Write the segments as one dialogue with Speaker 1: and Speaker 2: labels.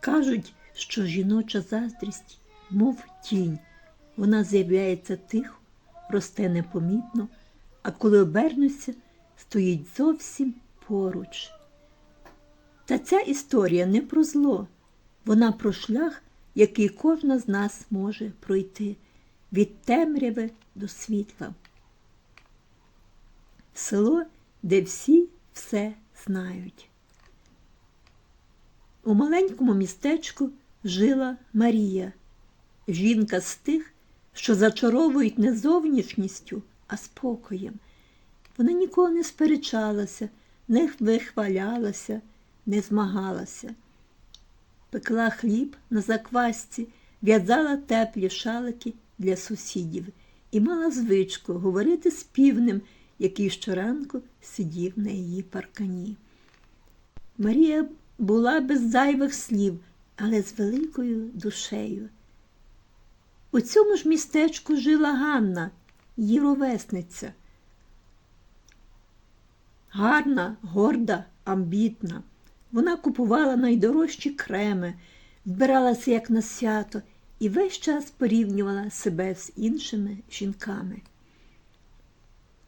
Speaker 1: Кажуть, що жіноча заздрість, мов тінь, вона з'являється тихо, росте непомітно, а коли обернуся, стоїть зовсім поруч. Та ця історія не про зло, вона про шлях, який кожна з нас може пройти від темряви до світла. Село, де всі все знають. У маленькому містечку жила Марія, жінка з тих, що зачаровують не зовнішністю, а спокоєм. Вона ніколи не сперечалася, не вихвалялася, не змагалася. Пекла хліб на заквасці, в'язала теплі шалики для сусідів і мала звичку говорити з півнем, який щоранку сидів на її паркані. Марія була без зайвих слів, але з великою душею. У цьому ж містечку жила Ганна, її ровесниця. Гарна, горда, амбітна. Вона купувала найдорожчі креми, вбиралася як на свято і весь час порівнювала себе з іншими жінками.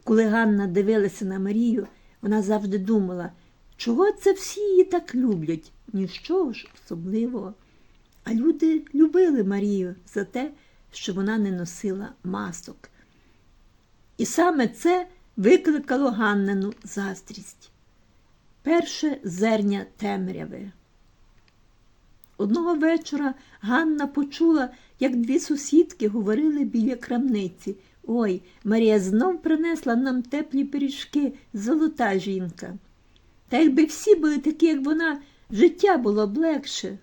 Speaker 1: Коли Ганна дивилася на Марію, вона завжди думала, чого це всі її так люблять, нічого ж особливого. А люди любили Марію за те, що вона не носила масок. І саме це викликало Ганнину заздрість. Перше зерня темряви. Одного вечора Ганна почула, як дві сусідки говорили біля крамниці. Ой, Марія знов принесла нам теплі пиріжки, золота жінка. Та якби всі були такі, як вона, життя було б легше.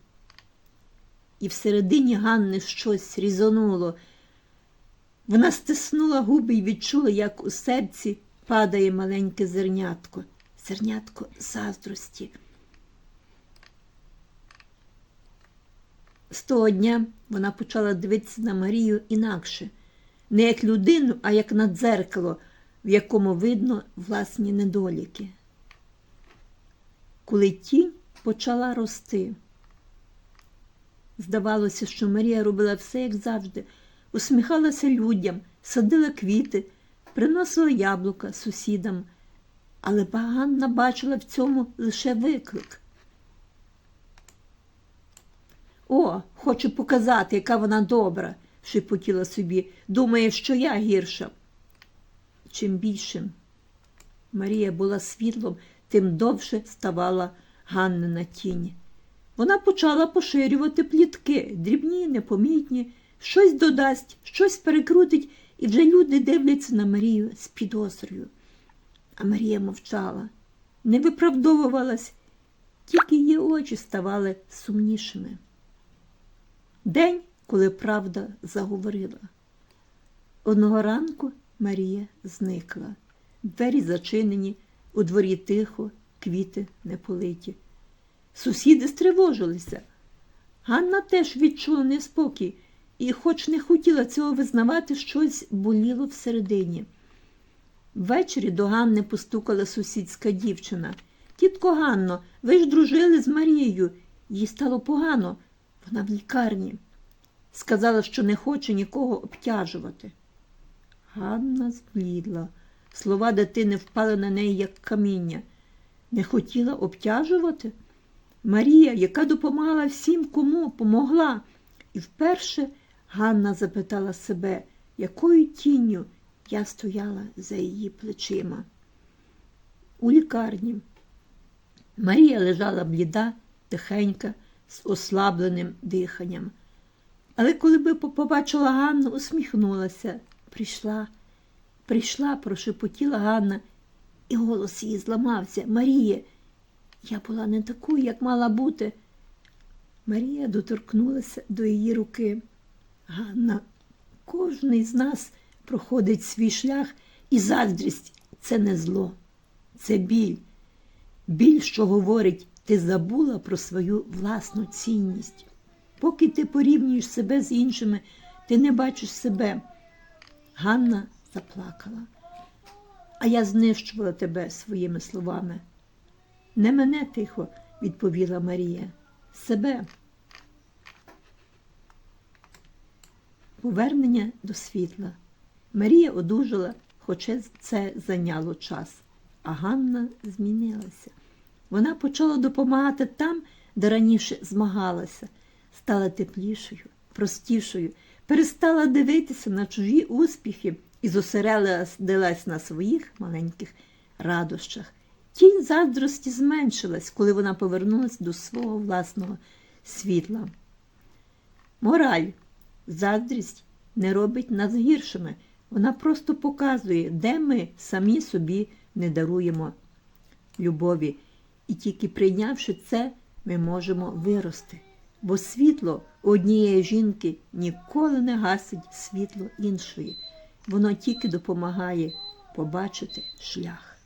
Speaker 1: І всередині Ганни щось різонуло. Вона стиснула губи і відчула, як у серці падає маленьке зернятко, зернятко заздрості. З того дня вона почала дивитися на Марію інакше, не як людину, а як на дзеркало, в якому видно власні недоліки. Коли тінь почала рости, здавалося, що Марія робила все, як завжди, усміхалася людям, садила квіти, приносила яблука сусідам, але Ганна бачила в цьому лише виклик. О, хочу показати, яка вона добра, шепотіла собі, думає, що я гірша. Чим більшим Марія була світлом, тим довше ставала Ганнина тінь. Вона почала поширювати плітки, дрібні, непомітні, щось додасть, щось перекрутить, і вже люди дивляться на Марію з підозрою. А Марія мовчала, не виправдовувалась, тільки її очі ставали сумнішими. День, коли правда заговорила. Одного ранку Марія зникла. Двері зачинені, у дворі тихо, квіти не политі. Сусіди стривожилися. Ганна теж відчула неспокій і, хоч не хотіла цього визнавати, щось боліло всередині. Ввечері до Ганни постукала сусідська дівчина. Тітко Ганно, ви ж дружили з Марією. Їй стало погано. Вона в лікарні. Сказала, що не хоче нікого обтяжувати. Ганна зблідла. Слова дитини впали на неї, як каміння. Не хотіла обтяжувати? Марія, яка допомагала всім, кому помогла. І вперше Ганна запитала себе, якою тінню я стояла за її плечима. У лікарні Марія лежала бліда, тихенька, з ослабленим диханням. Але коли би побачила Ганну, усміхнулася. Прийшла, прийшла, прошепотіла Ганна, і голос її зламався. Маріє, я була не такою, як мала бути. Марія доторкнулася до її руки. Ганна, кожний з нас проходить свій шлях, і заздрість це не зло, це біль. Біль, що говорить, ти забула про свою власну цінність. Поки ти порівнюєш себе з іншими, ти не бачиш себе. Ганна заплакала. А я знищувала тебе своїми словами. Не мене тихо, відповіла Марія, себе. Повернення до світла. Марія одужала, хоча це зайняло час, а Ганна змінилася. Вона почала допомагати там, де раніше змагалася, стала теплішою, простішою, перестала дивитися на чужі успіхи і зосередилась на своїх маленьких радощах. Тінь заздрості зменшилась, коли вона повернулась до свого власного світла. Мораль. Заздрість не робить нас гіршими. Вона просто показує, де ми самі собі не даруємо любові. І тільки прийнявши це, ми можемо вирости. Бо світло однієї жінки ніколи не гасить світло іншої. Воно тільки допомагає побачити шлях.